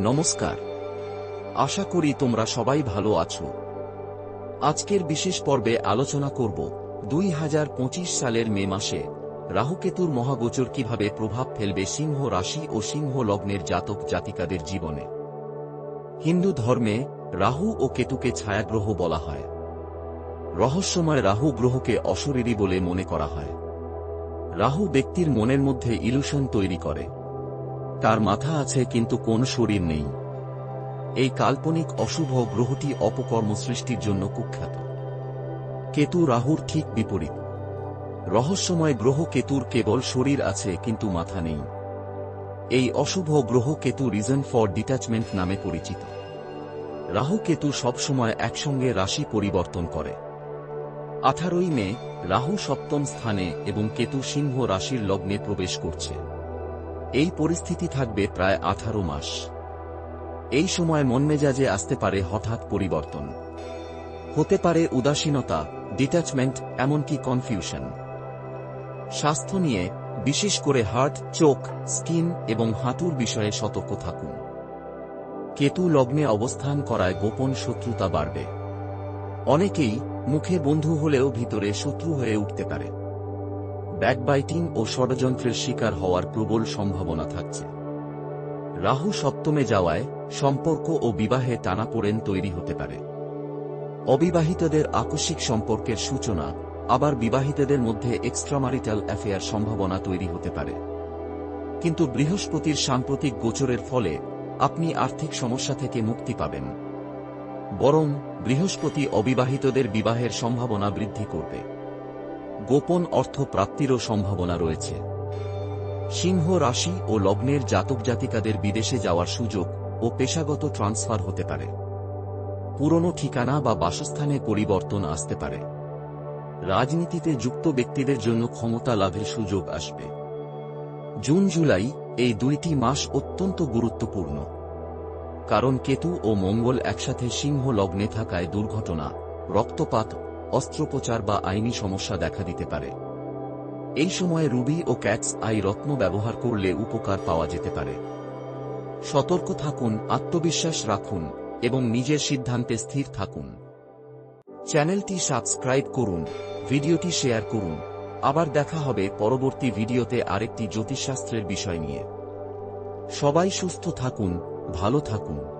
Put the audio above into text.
নমস্কার। আশা করি তোমরা সবাই ভালো আছো। আজকের বিশেষ পর্বে আলোচনা করব দুই হাজার পঁচিশ সালের মে মাসে রাহুকেতুর মহাগোচর কীভাবে প্রভাব ফেলবে সিংহ রাশি ও সিংহ লগ্নের জাতক জাতিকাদের জীবনে। হিন্দু ধর্মে রাহু ও কেতুকে ছায়াগ্রহ বলা হয়। রহস্যময় রাহু গ্রহকে অশরীরী বলে মনে করা হয়। রাহু ব্যক্তির মনের মধ্যে ইলুশন তৈরি করে। তার মাথা আছে কিন্তু কোন শরীর নেই। এই কাল্পনিক অশুভ গ্রহটি অপকর্ম সৃষ্টির জন্য কুখ্যাত। কেতু রাহুর ঠিক বিপরীত। রহস্যময় গ্রহ কেতুর কেবল শরীর আছে কিন্তু মাথা নেই। এই অশুভ গ্রহ কেতু রিজন ফর ডিট্যাচমেন্ট নামে পরিচিত। রাহু কেতু সবসময় একসঙ্গে রাশি পরিবর্তন করে। আঠারোই মে, রাহু সপ্তম স্থানে এবং কেতু সিংহ রাশির লগ্নে প্রবেশ করছে। এই পরিস্থিতি থাকবে প্রায় আঠারো মাস। এই সময় মনমেজাজে আসতে পারে হঠাৎ পরিবর্তন। হতে পারে উদাসীনতা ডিট্যাচমেন্ট এমনকি কনফিউশন স্বাস্থ্য নিয়ে, বিশেষ করে হার্ট, চোখ, স্কিন এবং হাঁটুর বিষয়ে সতর্ক থাকুন। কেতু লগ্নে অবস্থান করায় গোপন শত্রুতা বাড়বে। অনেকেই মুখে বন্ধু হলেও ভিতরে শত্রু হয়ে উঠতে পারে। ব্যাকবাইটিং ও ষড়যন্ত্রের শিকার হওয়ার প্রবল সম্ভাবনা থাকছে। রাহু সপ্তমে যাওয়ায় সম্পর্ক ও বিবাহে টানাপোড়েন তৈরি হতে পারে। অবিবাহিতদের আকস্মিক সম্পর্কের সূচনা, আবার বিবাহিতদের মধ্যে এক্সট্রামারিটাল অ্যাফেয়ার সম্ভাবনা তৈরি হতে পারে। কিন্তু বৃহস্পতির সাম্প্রতিক গোচরের ফলে আপনি আর্থিক সমস্যা থেকে মুক্তি পাবেন। বরং বৃহস্পতি অবিবাহিতদের বিবাহের সম্ভাবনা বৃদ্ধি করবে। গোপন অর্থ প্রাপ্তিরও সম্ভাবনা রয়েছে। সিংহ রাশি ও লগ্নের জাতক জাতিকাদের বিদেশে যাওয়ার সুযোগ ও পেশাগত ট্রান্সফার হতে পারে। পুরনো ঠিকানা বা বাসস্থানে পরিবর্তন আসতে পারে। রাজনীতিতে যুক্ত ব্যক্তিদের জন্য ক্ষমতা লাভের সুযোগ আসবে। জুন, জুলাই এই দুইটি মাস অত্যন্ত গুরুত্বপূর্ণ। কারণ কেতু ও মঙ্গল একসাথে সিংহ লগ্নে থাকায় দুর্ঘটনা, রক্তপাত অস্ত্রোপচার বা আইনি সমস্যা দেখা দিতে পারে। এই সময়ে রুবি ও ক্যাটস আই রত্ন ব্যবহার করলে উপকার পাওয়া যেতে পারে। সতর্ক থাকুন, আত্মবিশ্বাস রাখুন এবং নিজের সিদ্ধান্তে স্থির থাকুন। চ্যানেলটি সাবস্ক্রাইব করুন, ভিডিওটি শেয়ার করুন। আবার দেখা হবে পরবর্তী ভিডিওতে আরেকটি জ্যোতিষশাস্ত্রের বিষয় নিয়ে। সবাই সুস্থ থাকুন, ভালো থাকুন।